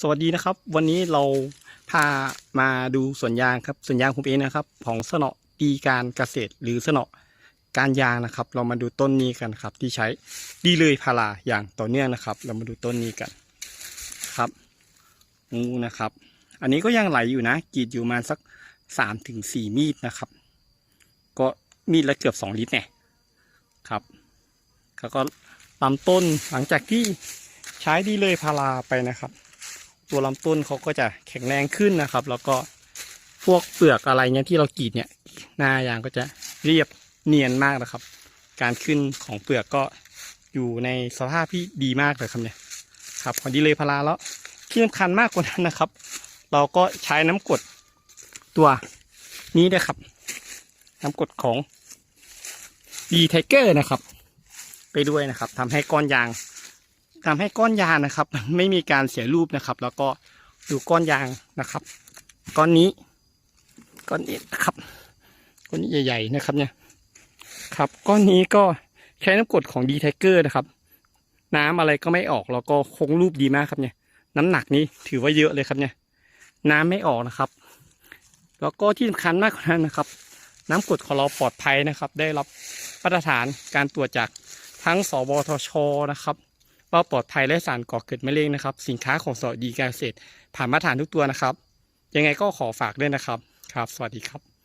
สวัสดีนะครับ วันนี้เราพามาดูสวนยางครับสวนยางผมเองนะครับ ของสนอดีการเกษตรหรือสนอการยางนะครับ เรามาดูต้นนี้กันครับ ที่ใช้ดีเลยพาราอย่างต่อเนื่องนะครับ เรามาดูต้นนี้กันครับงูนะครับ อันนี้ก็ยังไหลอยู่นะกรีดอยู่มาสักสามถึงสี่มีดนะครับ ก็มีดละเกือบสองลิตรเนี่ยครับแล้วก็ลำต้นหลังจากที่ใช้ดีเลยพาราไปนะครับ ตัวลำต้นเขาก็จะแข็งแรงขึ้นนะครับ แล้วก็พวกเปลือกอะไรเงี้ยที่เรากรีดเนี่ย หน้ายางก็จะเรียบเนียนมากนะครับ การขึ้นของเปลือกก็อยู่ในสภาพที่ดีมากเลยครับเนี่ยครับพอดีเลยพาราแล้วที่สำคัญมากกว่านั้นนะครับ เราก็ใช้น้ำกดตัวนี้นะครับ น้ำกดของดีไทเกอร์นะครับ ไปด้วยนะครับทำให้ก้อนยาง ทำให้ก้อนยางนะครับ ไม่มีการเสียรูปนะครับ แล้วก็ดูก้อนยางนะครับ ก้อนนี้ ก้อนนี้นะครับ ก้อนนี้ใหญ่ๆนะครับเนี่ย ครับ ก้อนนี้ก็ใช้น้ำกรดของดีไทเกอร์นะครับ น้ำอะไรก็ไม่ออกแล้วก็คงรูปดีมากครับเนี่ย น้ำหนักนี้ถือว่าเยอะเลยครับเนี่ย น้ำไม่ออกนะครับ แล้วก็ที่สำคัญมากกว่านั้นนะครับ น้ำกรดของเราปลอดภัยนะครับ ได้รับมาตรฐานการตรวจจากทั้งสวทชนะครับ ว่าปลอดภัยและสารก่อเกิดมะเร็งนะครับ สินค้าของสวัสดีการเกษตรผ่านมาตรฐานทุกตัวนะครับ ยังไงก็ขอฝากด้วยนะครับ ครับ สวัสดีครับ